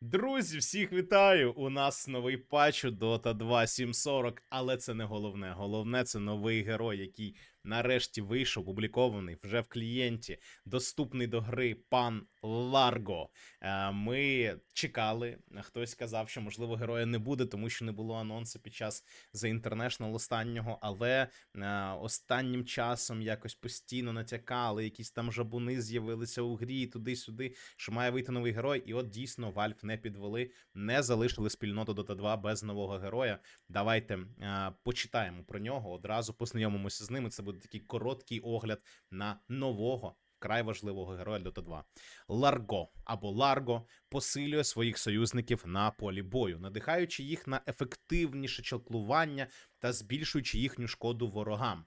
Друзі, всіх вітаю! У нас новий патч у Dota 2 740, але це не головне. Головне це новий герой, який нарешті вийшов, опублікований вже в клієнті, доступний до гри пан Ларго. Е, Ми чекали. Хтось сказав, що можливо героя не буде, тому що не було анонсу під час The International останнього. Але е, останнім часом якось постійно натякали, якісь там жабуни з'явилися у грі, туди-сюди, що має вийти новий герой. І от дійсно Valve не підвели, не залишили спільноту Dota 2 без нового героя. Давайте е, почитаємо про нього. Одразу познайомимося з ними. Це буде такий короткий огляд на нового. Вкрай важливого героя Dota 2. Ларго або Ларго посилює своїх союзників на полі бою, надихаючи їх на ефективніше чаклування та збільшуючи їхню шкоду ворогам.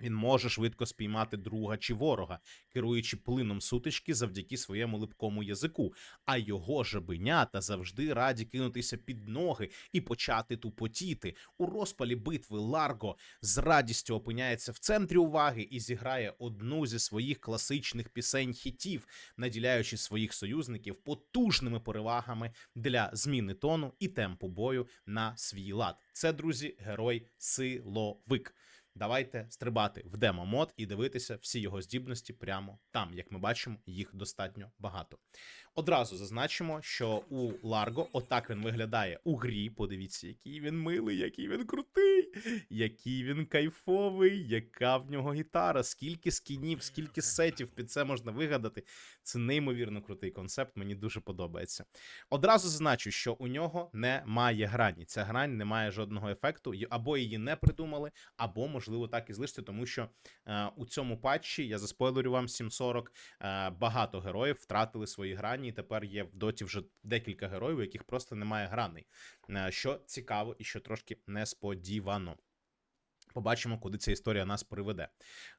Він може швидко спіймати друга чи ворога, керуючи плином сутички завдяки своєму липкому язику, а його жабенята завжди раді кинутися під ноги і почати тупотіти. У розпалі битви Ларго з радістю опиняється в центрі уваги і зіграє одну зі своїх класичних пісень хітів, наділяючи своїх союзників потужними перевагами для зміни тону і темпу бою на свій лад. Це, друзі, герой силовик. Давайте стрибати в демо-мод і дивитися всі його здібності прямо там. Як ми бачимо, їх достатньо багато. Одразу зазначимо, що у Ларго отак він виглядає у грі. Подивіться, який він милий, який він крутий, який він кайфовий, яка в нього гітара, скільки скінів, скільки сетів під це можна вигадати. Це неймовірно крутий концепт, мені дуже подобається. Одразу зазначу, що у нього немає грані. Ця грань не має жодного ефекту, або її не придумали, або, можливо, так і залишити, тому що е, у цьому патчі, я заспойлерю вам 740, е, багато героїв втратили свої грані, і тепер є в доті вже декілька героїв, у яких просто немає граней. Е, що цікаво і що трошки несподівано. Побачимо, куди ця історія нас приведе.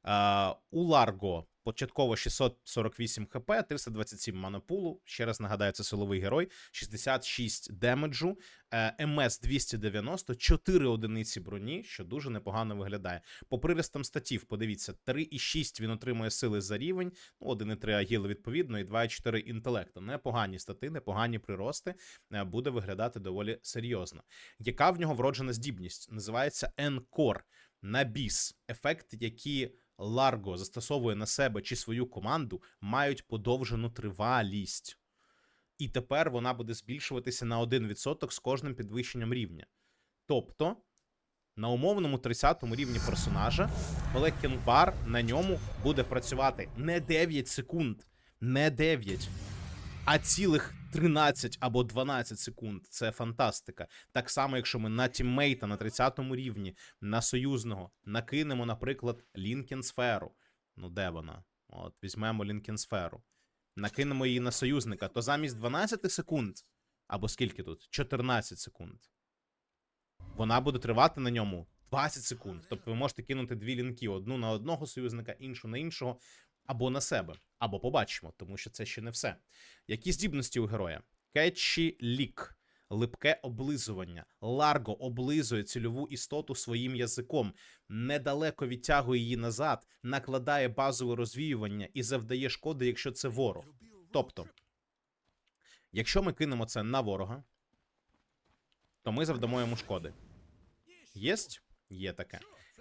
Е, у Ларго початково 648 хп, 327 манопулу. Ще раз нагадаю, це силовий герой, 66 демеджу, е, МС 290, 4 одиниці броні, що дуже непогано виглядає. По приростам статів, подивіться, 3,6 він отримує сили за рівень, ну 1,3 агіли відповідно, і 2,4 інтелекту. Непогані стати, непогані прирости. е, Буде виглядати доволі серйозно. Яка в нього вроджена здібність? Називається Encore. На біс. Ефект, який Ларго застосовує на себе чи свою команду, мають подовжену тривалість. І тепер вона буде збільшуватися на 1% з кожним підвищенням рівня. Тобто, на умовному 30 рівні персонажа Black Бар на ньому буде працювати не 9 секунд, не 9, а цілих 13 або 12 секунд. Це фантастика. Так само, якщо ми на тіммейта на 30 рівні, на союзного накинемо, наприклад, Лінкен сферу. Ну, де вона? От, візьмемо Лінкен сферу. Накинемо її на союзника, то замість 12 секунд, або скільки тут? 14 секунд. Вона буде тривати на ньому 20 секунд. Тобто ви можете кинути дві лінки: одну на одного союзника, іншу на іншого, або на себе, або побачимо, тому що це ще не все. Які здібності у героя? Кетчі лік. Липке облизування. Ларго облизує цільову істоту своїм язиком, недалеко відтягує її назад, накладає базове розвіювання і завдає шкоди, якщо це ворог. Тобто, якщо ми кинемо це на ворога, то ми завдамо йому шкоди. Єсть? Є таке.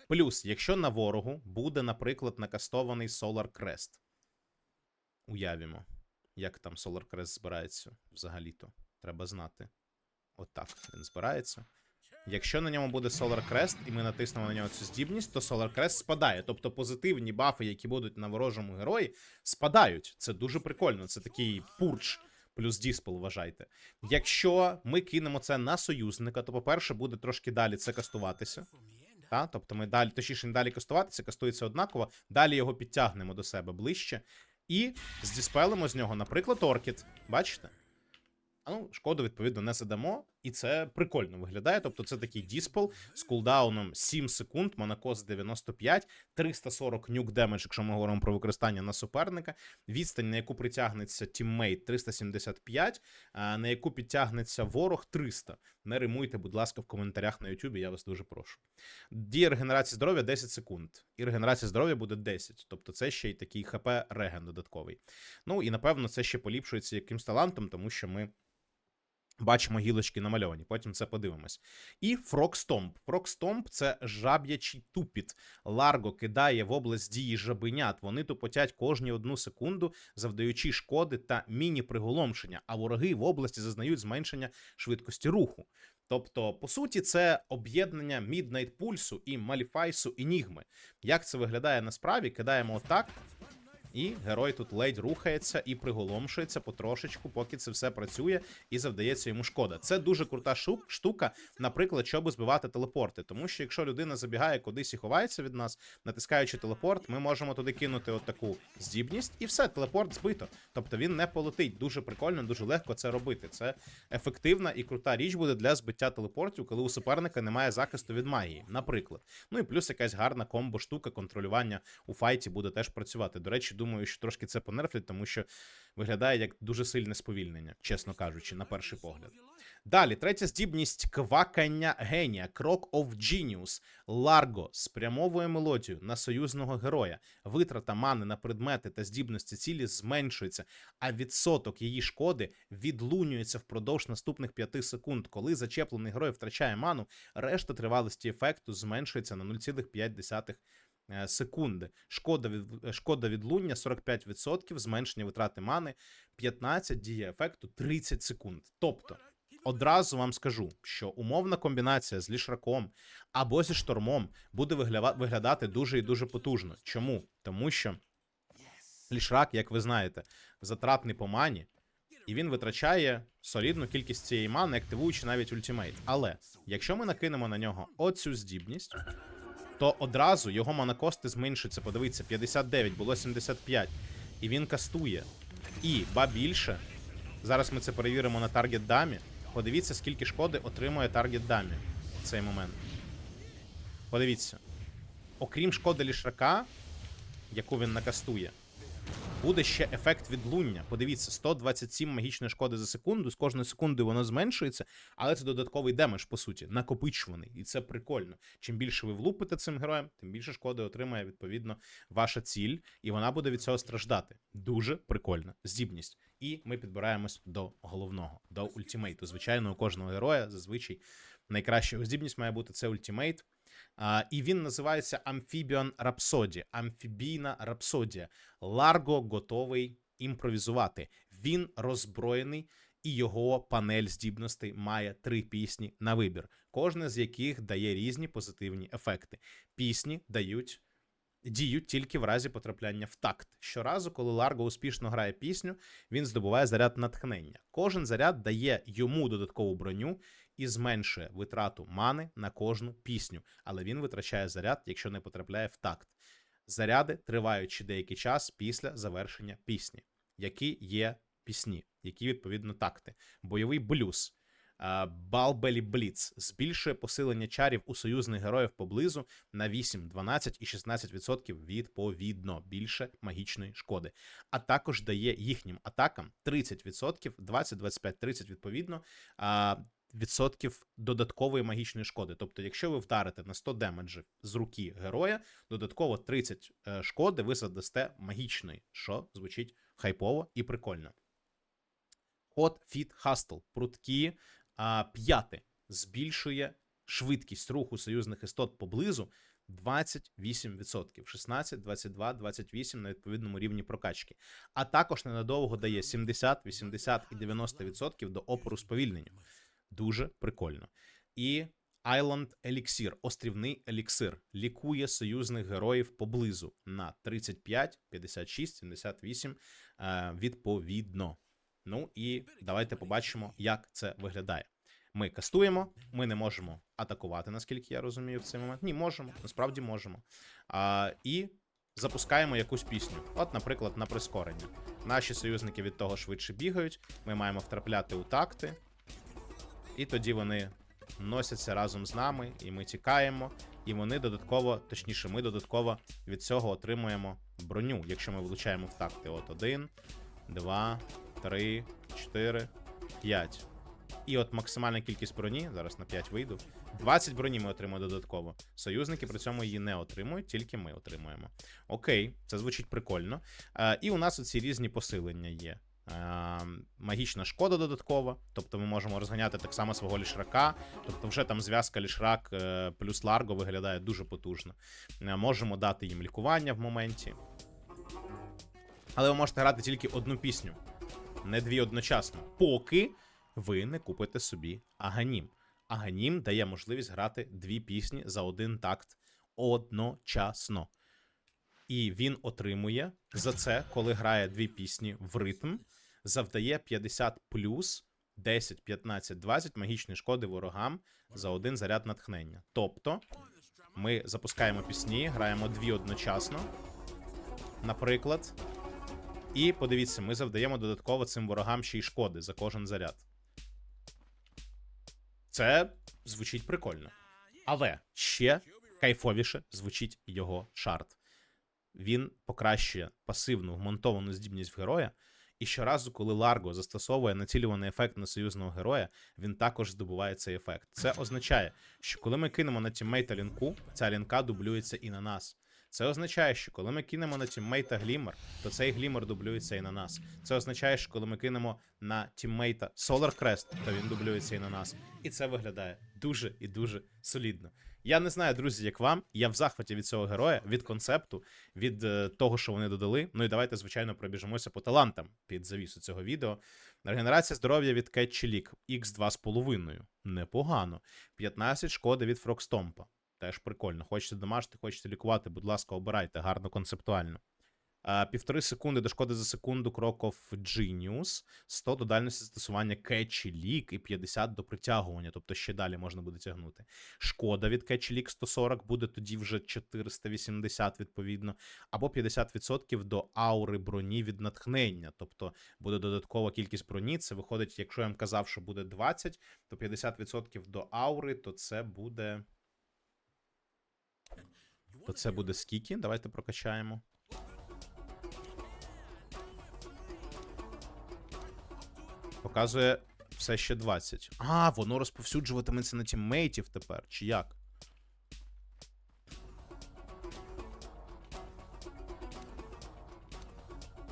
Плюс, якщо на ворогу буде, наприклад, накастований Solar Crest. Уявімо, як там Solar Crest збирається взагалі-то. Треба знати. Отак він збирається. Якщо на ньому буде Solar Crest, і ми натиснемо на нього цю здібність, то Solar Crest спадає. Тобто позитивні бафи, які будуть на ворожому герої, спадають. Це дуже прикольно. Це такий пурч плюс діспел, вважайте. Якщо ми кинемо це на союзника, то, по-перше, буде трошки далі це кастуватися. Та? Тобто ми далі, точніше, не далі кастуватися, кастується однаково, далі його підтягнемо до себе ближче. І здіспелимо з нього, наприклад, оркіт. Бачите? А ну, шкоду, відповідно, не задамо, і це прикольно виглядає. Тобто, це такий діспел з кулдауном 7 секунд, монокос 95, 340 нюк демедж, якщо ми говоримо про використання на суперника. Відстань, на яку притягнеться тіммейт 375, на яку підтягнеться ворог 300. Не римуйте, будь ласка, в коментарях на YouTube, я вас дуже прошу. Дія регенерації здоров'я 10 секунд. І регенерація здоров'я буде 10. Тобто це ще й такий ХП реген додатковий. Ну і напевно це ще поліпшується якимсь талантом, тому що ми Бачимо гілочки намальовані, потім це подивимось. І Фрокстомп. Фрокстомп це жаб'ячий тупіт. Ларго кидає в область дії жабенят. Вони тупотять кожні одну секунду, завдаючи шкоди та міні-приголомшення, а вороги в області зазнають зменшення швидкості руху. Тобто, по суті, це об'єднання Midnight Пульсу і Маліфайсу Енігми. Як це виглядає на справі? Кидаємо отак. І герой тут ледь рухається і приголомшується потрошечку, поки це все працює і завдається йому шкода. Це дуже крута штука, наприклад, щоб збивати телепорти. Тому що якщо людина забігає кудись і ховається від нас, натискаючи телепорт, ми можемо туди кинути от таку здібність, і все, телепорт збито. Тобто він не полетить. Дуже прикольно, дуже легко це робити. Це ефективна і крута річ буде для збиття телепортів, коли у суперника немає захисту від магії, наприклад. Ну і плюс якась гарна комбо штука контролювання у файті буде теж працювати. До речі, думаю, що трошки це понерфлять, тому що виглядає як дуже сильне сповільнення, чесно кажучи, на перший погляд. Далі, третя здібність квакання генія, Крок of Genius. Ларго спрямовує мелодію на союзного героя. Витрата мани на предмети та здібності цілі зменшується, а відсоток її шкоди відлунюється впродовж наступних 5 секунд. Коли зачеплений герой втрачає ману, решта тривалості ефекту зменшується на 0,5 е, секунди. Шкода від шкода відлуння 45%, зменшення витрати мани 15, дія ефекту 30 секунд. Тобто, одразу вам скажу, що умовна комбінація з лішраком або зі штормом буде вигля- виглядати дуже і дуже потужно. Чому? Тому що лішрак, як ви знаєте, затратний по мані, і він витрачає солідну кількість цієї мани, активуючи навіть ультимейт. Але якщо ми накинемо на нього оцю здібність, то одразу його манакости зменшуються. Подивіться, 59, було 75. І він кастує. І ба більше. Зараз ми це перевіримо на таргет дамі. Подивіться, скільки шкоди отримує таргет дамі в цей момент. Подивіться. Окрім шкоди лішрака, яку він накастує, буде ще ефект відлуння. Подивіться, 127 магічної шкоди за секунду. З кожною секундою воно зменшується, але це додатковий демедж, по суті, накопичуваний. І це прикольно. Чим більше ви влупите цим героєм, тим більше шкоди отримає відповідно ваша ціль, і вона буде від цього страждати. Дуже прикольна здібність. І ми підбираємось до головного, до ультимейту. Звичайно, у кожного героя зазвичай найкраща здібність має бути це ультимейт. І він називається Amphibian Rhapsody. Амфібійна рапсодія. Ларго готовий імпровізувати. Він роззброєний, і його панель здібностей має три пісні на вибір, кожна з яких дає різні позитивні ефекти. Пісні дають. Діють тільки в разі потрапляння в такт. Щоразу, коли Ларго успішно грає пісню, він здобуває заряд натхнення. Кожен заряд дає йому додаткову броню і зменшує витрату мани на кожну пісню, але він витрачає заряд, якщо не потрапляє в такт. Заряди тривають ще деякий час після завершення пісні, які є пісні, які відповідно такти. Бойовий блюз. Балбелі Бліц збільшує посилення чарів у союзних героїв поблизу на 8, 12 і 16% відповідно більше магічної шкоди, а також дає їхнім атакам 30%, 20, 25, 30 відповідно. Відсотків додаткової магічної шкоди. Тобто, якщо ви вдарите на 100 демеджів з руки героя, додатково 30 е, шкоди ви задасте магічної, що звучить хайпово і прикольно. Fit Hustle. Пруткі а, п'яти збільшує швидкість руху союзних істот поблизу 28%, 16, 22, 28 на відповідному рівні прокачки. А також ненадовго дає 70, 80 і 90% до опору сповільненню. Дуже прикольно. І Island Elixir, острівний еліксир, лікує союзних героїв поблизу на 35, 56, 78 е, відповідно. Ну і давайте побачимо, як це виглядає. Ми кастуємо, ми не можемо атакувати, наскільки я розумію, в цей момент. Ні, можемо, насправді можемо. А, І запускаємо якусь пісню. От, наприклад, на прискорення. Наші союзники від того швидше бігають. Ми маємо втрапляти у такти, і тоді вони носяться разом з нами, і ми тікаємо. І вони додатково, точніше, ми додатково від цього отримуємо броню, якщо ми влучаємо в такти. От один, два, три, чотири, п'ять. І от максимальна кількість броні, зараз на 5 вийду. 20 броні ми отримуємо додатково. Союзники при цьому її не отримують, тільки ми отримуємо. Окей, це звучить прикольно. Е, і у нас оці різні посилення є. Е, магічна шкода додаткова, тобто ми можемо розганяти так само свого лішрака. Тобто, вже там зв'язка лішрак е, плюс Ларго виглядає дуже потужно. Е, можемо дати їм лікування в моменті. Але ви можете грати тільки одну пісню, не дві одночасно, поки ви не купите собі Аганім. Аганім дає можливість грати дві пісні за один такт одночасно. І він отримує за це, коли грає дві пісні в ритм, завдає 50 плюс 10, 15, 20 магічної шкоди ворогам за один заряд натхнення. Тобто ми запускаємо пісні, граємо дві одночасно, наприклад. І подивіться, ми завдаємо додатково цим ворогам ще й шкоди за кожен заряд. Це звучить прикольно. Але ще кайфовіше звучить його шарт. Він покращує пасивну вмонтовану здібність в героя. І щоразу, коли Ларго застосовує націлюваний ефект на союзного героя, він також здобуває цей ефект. Це означає, що коли ми кинемо на тіммейта лінку, ця лінка дублюється і на нас. Це означає, що коли ми кинемо на тіммейта глімер, то цей глімер дублюється і на нас. Це означає, що коли ми кинемо на тіммейта Solar Crest, то він дублюється і на нас. І це виглядає дуже і дуже солідно. Я не знаю, друзі, як вам. Я в захваті від цього героя, від концепту, від е, того, що вони додали. Ну і давайте, звичайно, пробіжимося по талантам під завісу цього відео. Регенерація здоров'я від Кетчі Лік Х2,5. Непогано. 15 шкоди від Фрокстомпа. Теж прикольно. Хочете домашити, хочете лікувати, будь ласка, обирайте, гарно концептуально. Півтори секунди до шкоди за секунду кроков Genius, 100 до дальності застосування Catchy Leak і 50 до притягування, тобто ще далі можна буде тягнути. Шкода від Catchy Leak 140 буде тоді вже 480 відповідно, або 50% до аури броні від натхнення, тобто буде додаткова кількість броні. Це виходить, якщо я вам казав, що буде 20, то 50% до аури, то це буде. То це буде скільки? Давайте прокачаємо. Показує все ще 20. А, воно розповсюджуватиметься на тіммейтів тепер, чи як?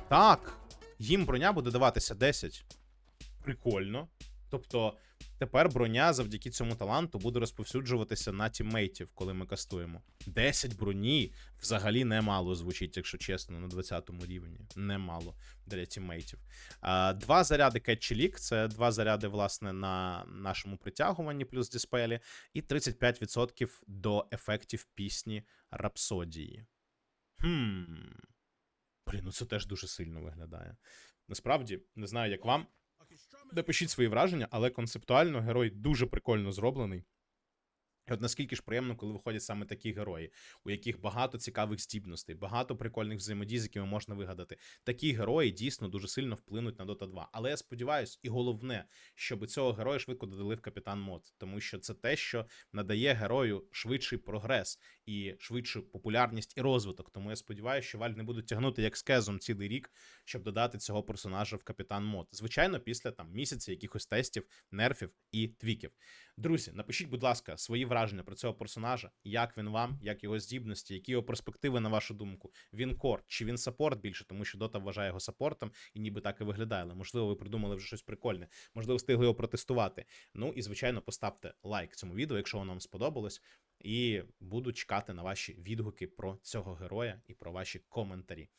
Так. Їм броня буде даватися 10. Прикольно. Тобто, тепер броня завдяки цьому таланту буде розповсюджуватися на тіммейтів, коли ми кастуємо. 10 броні взагалі немало звучить, якщо чесно, на 20 рівні. Немало для тіммейтів. Два заряди кетчелік це два заряди, власне, на нашому притягуванні плюс диспелі, і 35% до ефектів пісні Рапсодії. Хм. Блін, ну це теж дуже сильно виглядає. Насправді, не знаю, як вам. Напишіть свої враження, але концептуально герой дуже прикольно зроблений. І от наскільки ж приємно, коли виходять саме такі герої, у яких багато цікавих здібностей, багато прикольних взаємодій, з якими можна вигадати. Такі герої дійсно дуже сильно вплинуть на Dota 2. Але я сподіваюся, і головне, щоб цього героя швидко додали в капітан мод, тому що це те, що надає герою швидший прогрес і швидшу популярність і розвиток. Тому я сподіваюся, що Valve не будуть тягнути як з кезом цілий рік, щоб додати цього персонажа в капітан мод. Звичайно, після там місяця якихось тестів, нерфів і твіків. Друзі, напишіть, будь ласка, свої враження про цього персонажа, як він вам, як його здібності, які його перспективи, на вашу думку. Він кор чи він саппорт більше, тому що Дота вважає його саппортом і ніби так і виглядає. Але можливо, ви придумали вже щось прикольне, можливо, встигли його протестувати. Ну і звичайно, поставте лайк цьому відео, якщо воно вам сподобалось. І буду чекати на ваші відгуки про цього героя і про ваші коментарі.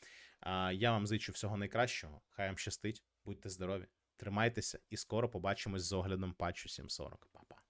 Я вам зичу всього найкращого. Хай вам щастить, будьте здорові, тримайтеся і скоро побачимось з оглядом патчу 740. Па.